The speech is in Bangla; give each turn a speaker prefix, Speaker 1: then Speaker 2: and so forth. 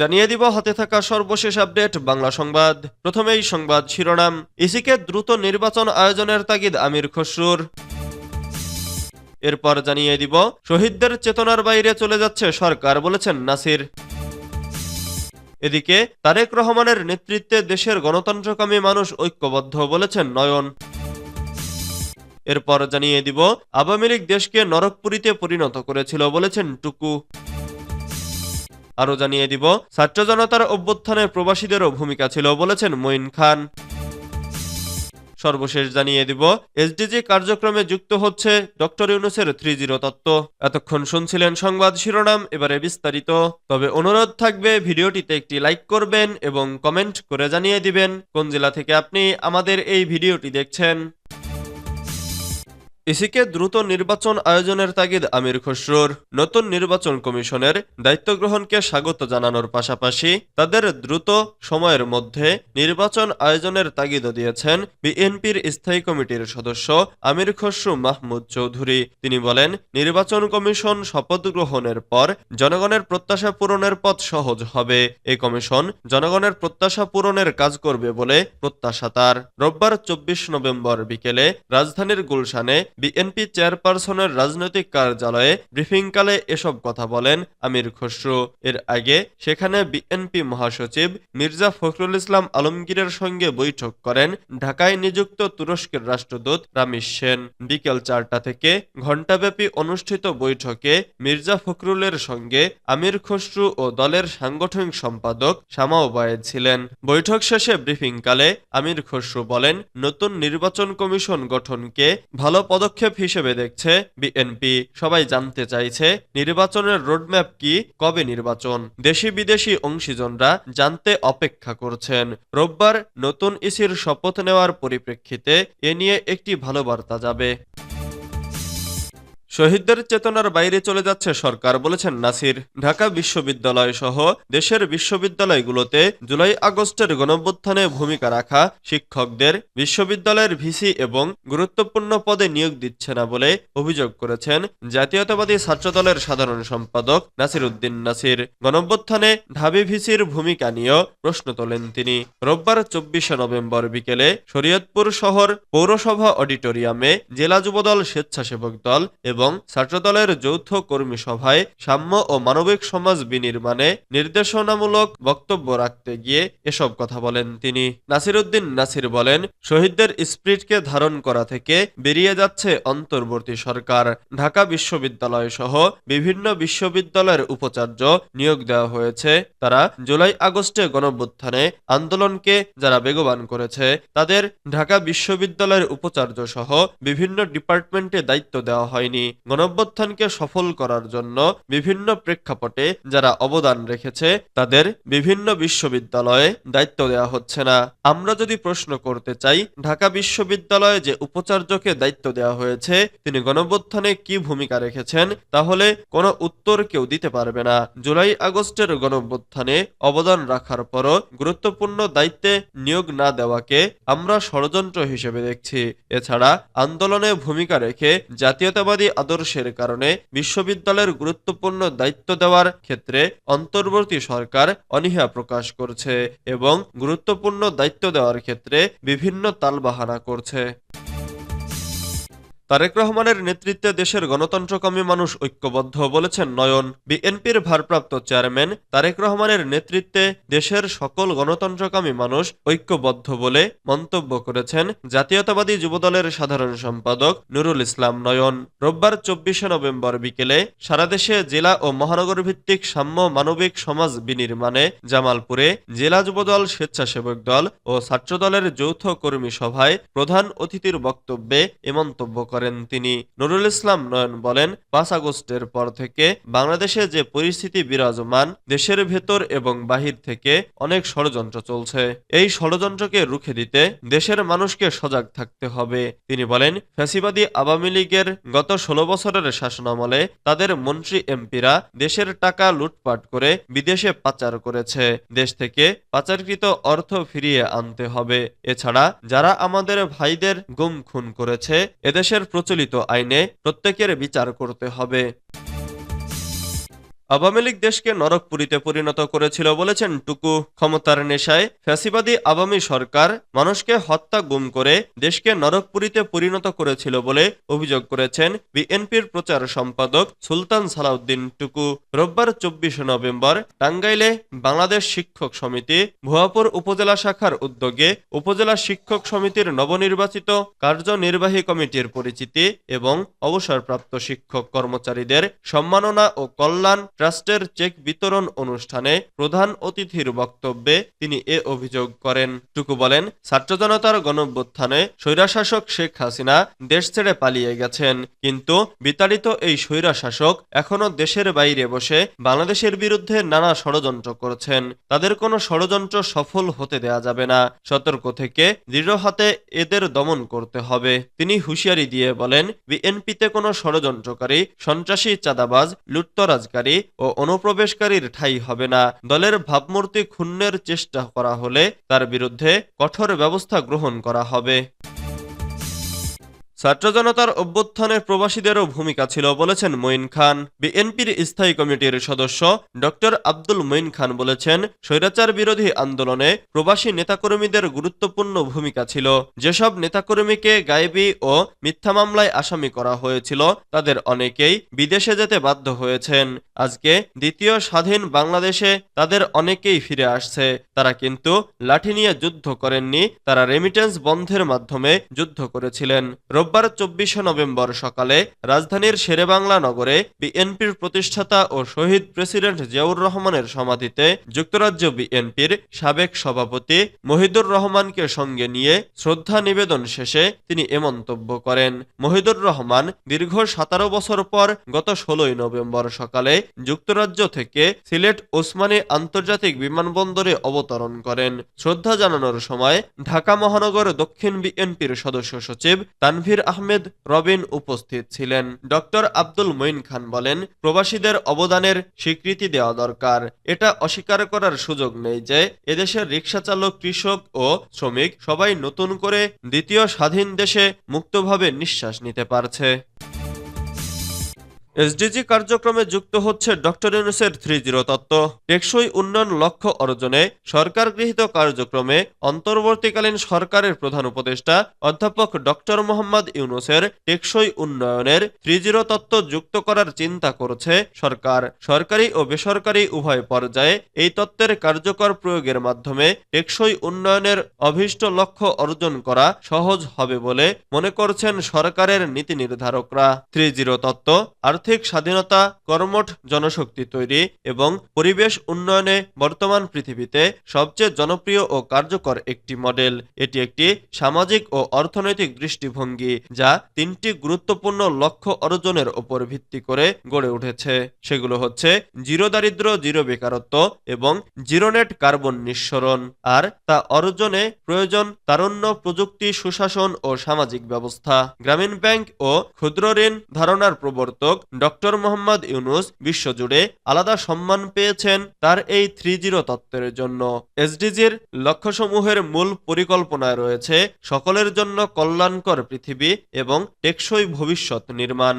Speaker 1: জানিয়ে দিব হাতে থাকা সর্বশেষ আপডেট বাংলা সংবাদ প্রথমেই সংবাদ শিরোনাম ইসিকে দ্রুত নির্বাচন আয়োজনের তাগিদ আমির খসরুর এরপর জানিয়ে দিব শহীদদের চেতনার বাইরে চলে যাচ্ছে সরকার বলেছেন নাসির এদিকে তারেক রহমানের নেতৃত্বে দেশের গণতন্ত্রকামী মানুষ ঐক্যবদ্ধ বলেছেন নয়ন এরপর জানিয়ে দিব আওয়ামী লীগ দেশকে নরকপুরীতে পরিণত করেছিল বলেছেন টুকু আরও জানিয়ে দিব ছাত্র জনতার অভ্যুত্থানে প্রবাসীদেরও ভূমিকা ছিল বলেছেন মঈন খান সর্বশেষ জানিয়ে দিব এসডিজি কার্যক্রমে যুক্ত হচ্ছে ডক্টর ইউনুসের থ্রি জিরো তত্ত্ব এতক্ষণ শুনছিলেন সংবাদ শিরোনাম এবারে বিস্তারিত তবে অনুরোধ থাকবে ভিডিওটিতে একটি লাইক করবেন এবং কমেন্ট করে জানিয়ে দিবেন কোন জেলা থেকে আপনি আমাদের এই ভিডিওটি দেখছেন ইসিকে দ্রুত নির্বাচন আয়োজনের তাগিদ আমির খসরুর নতুন নির্বাচন কমিশনের দায়িত্ব গ্রহণকে স্বাগত জানানোর পাশাপাশি তাদের দ্রুত সময়ের মধ্যে নির্বাচন আয়োজনের তাগিদ দিয়েছেন বিএনপির স্থায়ী কমিটির সদস্য আমির খসরু মাহমুদ চৌধুরী তিনি বলেন নির্বাচন কমিশন শপথ গ্রহণের পর জনগণের প্রত্যাশা পূরণের পথ সহজ হবে এ কমিশন জনগণের প্রত্যাশা পূরণের কাজ করবে বলে প্রত্যাশা তার রোববার চব্বিশ নভেম্বর বিকেলে রাজধানীর গুলশানে বিএনপি চেয়ারপারসনের রাজনৈতিক কার্যালয়ে ব্রিফিংকালে এসব কথা বলেন আমির খসরু এর আগে সেখানে বিএনপি মহাসচিব মির্জা ফখরুল ইসলাম আলমগীরের সঙ্গে বৈঠক করেন ঢাকায় নিযুক্ত তুরস্কের রাষ্ট্রদূত রামিশ সেন বিকেল চারটা থেকে ঘণ্টাব্যাপী অনুষ্ঠিত বৈঠকে মির্জা ফখরুলের সঙ্গে আমির খসরু ও দলের সাংগঠনিক সম্পাদক শামাওবায়েদ ছিলেন বৈঠক শেষে ব্রিফিংকালে আমির খসরু বলেন নতুন নির্বাচন কমিশন গঠনকে ভালো পদ পদক্ষেপ হিসেবে দেখছে বিএনপি সবাই জানতে চাইছে নির্বাচনের রোডম্যাপ কি কবে নির্বাচন দেশি বিদেশি অংশীজনরা জানতে অপেক্ষা করছেন রোববার নতুন ইসির শপথ নেওয়ার পরিপ্রেক্ষিতে এ নিয়ে একটি ভালো বার্তা যাবে শহীদদের চেতনার বাইরে চলে যাচ্ছে সরকার বলেছেন নাসির ঢাকা বিশ্ববিদ্যালয় সহ দেশের বিশ্ববিদ্যালয়গুলোতে জুলাই আগস্টের গণভ্যুত্থানে ভূমিকা রাখা শিক্ষকদের বিশ্ববিদ্যালয়ের ভিসি এবং গুরুত্বপূর্ণ পদে নিয়োগ দিচ্ছে না বলে অভিযোগ করেছেন জাতীয়তাবাদী ছাত্রদলের সাধারণ সম্পাদক নাসির উদ্দিন নাসির গণভ্যুত্থানে ঢাবি ভিসির ভূমিকা নিয়েও প্রশ্ন তোলেন তিনি রোববার চব্বিশে নভেম্বর বিকেলে শরীয়তপুর শহর পৌরসভা অডিটোরিয়ামে জেলা যুবদল স্বেচ্ছাসেবক দল এবং এবং ছাত্রদলের যৌথ কর্মী সভায় সাম্য ও মানবিক সমাজ বিনির্মাণে নির্দেশনামূলক বক্তব্য রাখতে গিয়ে এসব কথা বলেন তিনি নাসিরুদ্দিন নাসির বলেন শহীদদের স্প্রিটকে ধারণ করা থেকে বেরিয়ে যাচ্ছে অন্তর্বর্তী সরকার ঢাকা বিশ্ববিদ্যালয় সহ বিভিন্ন বিশ্ববিদ্যালয়ের উপাচার্য নিয়োগ দেওয়া হয়েছে তারা জুলাই আগস্টে গণভ্যুত্থানে আন্দোলনকে যারা বেগবান করেছে তাদের ঢাকা বিশ্ববিদ্যালয়ের উপাচার্য সহ বিভিন্ন ডিপার্টমেন্টে দায়িত্ব দেওয়া হয়নি গণঅভ্যুত্থানকে সফল করার জন্য বিভিন্ন প্রেক্ষাপটে যারা অবদান রেখেছে তাদের বিভিন্ন বিশ্ববিদ্যালয়ে দায়িত্ব দেওয়া হচ্ছে না আমরা যদি প্রশ্ন করতে চাই ঢাকা বিশ্ববিদ্যালয়ে যে উপাচার্যকে দায়িত্ব দেওয়া হয়েছে তিনি গণঅভ্যুত্থানে কি ভূমিকা রেখেছেন তাহলে কোনো উত্তর কেউ দিতে পারবে না জুলাই আগস্টের গণঅভ্যুত্থানে অবদান রাখার পরও গুরুত্বপূর্ণ দায়িত্বে নিয়োগ না দেওয়াকে আমরা ষড়যন্ত্র হিসেবে দেখছি এছাড়া আন্দোলনে ভূমিকা রেখে জাতীয়তাবাদী আদর্শের কারণে বিশ্ববিদ্যালয়ের গুরুত্বপূর্ণ দায়িত্ব দেওয়ার ক্ষেত্রে অন্তর্বর্তী সরকার অনীহা প্রকাশ করছে এবং গুরুত্বপূর্ণ দায়িত্ব দেওয়ার ক্ষেত্রে বিভিন্ন তালবাহানা করছে তারেক রহমানের নেতৃত্বে দেশের গণতন্ত্রকামী মানুষ ঐক্যবদ্ধ বলেছেন নয়ন বিএনপির ভারপ্রাপ্ত চেয়ারম্যান তারেক রহমানের নেতৃত্বে দেশের সকল গণতন্ত্রকামী মানুষ ঐক্যবদ্ধ বলে মন্তব্য করেছেন জাতীয়তাবাদী যুবদলের সাধারণ সম্পাদক নুরুল ইসলাম নয়ন রোববার চব্বিশে নভেম্বর বিকেলে সারাদেশে জেলা ও মহানগর ভিত্তিক সাম্য মানবিক সমাজ বিনির্মাণে জামালপুরে জেলা যুবদল স্বেচ্ছাসেবক দল ও ছাত্রদলের যৌথ কর্মী সভায় প্রধান অতিথির বক্তব্যে এ মন্তব্য করেন তিনি নুরুল ইসলাম নয়ন বলেন পাঁচ আগস্টের পর থেকে বাংলাদেশে যে পরিস্থিতি বিরাজমান দেশের ভেতর এবং বাহির থেকে অনেক ষড়যন্ত্র চলছে এই ষড়যন্ত্রকে রুখে দিতে দেশের মানুষকে সজাগ থাকতে হবে তিনি বলেন ফ্যাসিবাদী আওয়ামী লীগের গত ষোলো বছরের শাসনামলে তাদের মন্ত্রী এমপিরা দেশের টাকা লুটপাট করে বিদেশে পাচার করেছে দেশ থেকে পাচারকৃত অর্থ ফিরিয়ে আনতে হবে এছাড়া যারা আমাদের ভাইদের গুম খুন করেছে এদেশের প্রচলিত আইনে প্রত্যেকের বিচার করতে হবে আওয়ামী লীগ দেশকে নরকপুরীতে পরিণত করেছিল বলেছেন টুকু ক্ষমতার নেশায় ফ্যাসিবাদী আওয়ামী সরকার মানুষকে হত্যা গুম করে দেশকে নরকপুরীতে পরিণত করেছিল বলে অভিযোগ করেছেন বিএনপির প্রচার সম্পাদক সুলতান সালাউদ্দিন টুকু রোববার চব্বিশে নভেম্বর টাঙ্গাইলে বাংলাদেশ শিক্ষক সমিতি ভুয়াপুর উপজেলা শাখার উদ্যোগে উপজেলা শিক্ষক সমিতির নবনির্বাচিত কার্যনির্বাহী কমিটির পরিচিতি এবং অবসরপ্রাপ্ত শিক্ষক কর্মচারীদের সম্মাননা ও কল্যাণ ট্রাস্টের চেক বিতরণ অনুষ্ঠানে প্রধান অতিথির বক্তব্যে তিনি এ অভিযোগ করেন টুকু বলেন ছাত্র জনতার গণভ্যুত্থানে স্বৈরাশাসক শেখ হাসিনা দেশ ছেড়ে পালিয়ে গেছেন কিন্তু বিতাড়িত এই স্বৈরাশাসক এখনও দেশের বাইরে বসে বাংলাদেশের বিরুদ্ধে নানা ষড়যন্ত্র করছেন তাদের কোনো ষড়যন্ত্র সফল হতে দেয়া যাবে না সতর্ক থেকে দৃঢ় হাতে এদের দমন করতে হবে তিনি হুঁশিয়ারি দিয়ে বলেন বিএনপিতে কোনো ষড়যন্ত্রকারী সন্ত্রাসী চাঁদাবাজ লুটতরাজকারী ও অনুপ্রবেশকারীর ঠাই হবে না দলের ভাবমূর্তি ক্ষুণ্ণের চেষ্টা করা হলে তার বিরুদ্ধে কঠোর ব্যবস্থা গ্রহণ করা হবে ছাত্র জনতার অভ্যুত্থানে প্রবাসীদেরও ভূমিকা ছিল বলেছেন মঈন খান বিএনপির স্থায়ী কমিটির সদস্য ডক্টর আব্দুল মঈন খান বলেছেন স্বৈরাচার বিরোধী আন্দোলনে প্রবাসী নেতাকর্মীদের গুরুত্বপূর্ণ ভূমিকা ছিল যেসব নেতাকর্মীকে গায়েবি ও মিথ্যা মামলায় আসামি করা হয়েছিল তাদের অনেকেই বিদেশে যেতে বাধ্য হয়েছেন আজকে দ্বিতীয় স্বাধীন বাংলাদেশে তাদের অনেকেই ফিরে আসছে তারা কিন্তু লাঠি নিয়ে যুদ্ধ করেননি তারা রেমিটেন্স বন্ধের মাধ্যমে যুদ্ধ করেছিলেন রোববার চব্বিশে নভেম্বর সকালে রাজধানীর শেরেবাংলা নগরে বিএনপির প্রতিষ্ঠাতা ও শহীদ প্রেসিডেন্ট জিয়াউর রহমানের সমাধিতে যুক্তরাজ্য বিএনপির সাবেক সভাপতি মহিদুর রহমানকে সঙ্গে নিয়ে শ্রদ্ধা নিবেদন শেষে তিনি এ মন্তব্য করেন মহিদুর রহমান দীর্ঘ সতেরো বছর পর গত ষোলোই নভেম্বর সকালে যুক্তরাজ্য থেকে সিলেট ওসমানী আন্তর্জাতিক বিমানবন্দরে অবতরণ করেন শ্রদ্ধা জানানোর সময় ঢাকা মহানগর দক্ষিণ বিএনপির সদস্য সচিব তানভীর তানভীর আহমেদ রবিন উপস্থিত ছিলেন ডক্টর আব্দুল মঈন খান বলেন প্রবাসীদের অবদানের স্বীকৃতি দেওয়া দরকার এটা অস্বীকার করার সুযোগ নেই যে এদেশের রিক্সা চালক কৃষক ও শ্রমিক সবাই নতুন করে দ্বিতীয় স্বাধীন দেশে মুক্তভাবে নিঃশ্বাস নিতে পারছে এসডিজি কার্যক্রমে যুক্ত হচ্ছে ডক্টর ইউনুসের থ্রি জিরো তত্ত্ব টেকসই উন্নয়ন লক্ষ্য অর্জনে সরকার গৃহীত কার্যক্রমে অন্তর্বর্তীকালীন সরকারের প্রধান উপদেষ্টা অধ্যাপক ডক্টর মোহাম্মদ ইউনুসের টেকসই উন্নয়নের থ্রি জিরো তত্ত্ব যুক্ত করার চিন্তা করছে সরকার সরকারি ও বেসরকারি উভয় পর্যায়ে এই তত্ত্বের কার্যকর প্রয়োগের মাধ্যমে টেকসই উন্নয়নের অভীষ্ট লক্ষ্য অর্জন করা সহজ হবে বলে মনে করছেন সরকারের নীতি নির্ধারকরা থ্রি জিরো তত্ত্ব আর আর্থিক স্বাধীনতা কর্মঠ জনশক্তি তৈরি এবং পরিবেশ উন্নয়নে বর্তমান পৃথিবীতে সবচেয়ে জনপ্রিয় ও কার্যকর একটি মডেল এটি একটি সামাজিক ও অর্থনৈতিক দৃষ্টিভঙ্গি যা তিনটি গুরুত্বপূর্ণ লক্ষ্য অর্জনের ওপর ভিত্তি করে গড়ে উঠেছে সেগুলো হচ্ছে জিরো দারিদ্র জিরো বেকারত্ব এবং জিরোনেট কার্বন নিঃসরণ আর তা অর্জনে প্রয়োজন তারুণ্য প্রযুক্তি সুশাসন ও সামাজিক ব্যবস্থা গ্রামীণ ব্যাংক ও ক্ষুদ্র ঋণ ধারণার প্রবর্তক ডক্টর মোহাম্মদ ইউনুস বিশ্বজুড়ে আলাদা সম্মান পেয়েছেন তার এই থ্রি জিরো তত্ত্বের জন্য এসডিজির লক্ষ্যসমূহের মূল পরিকল্পনায় রয়েছে সকলের জন্য কল্যাণকর পৃথিবী এবং টেকসই ভবিষ্যৎ নির্মাণ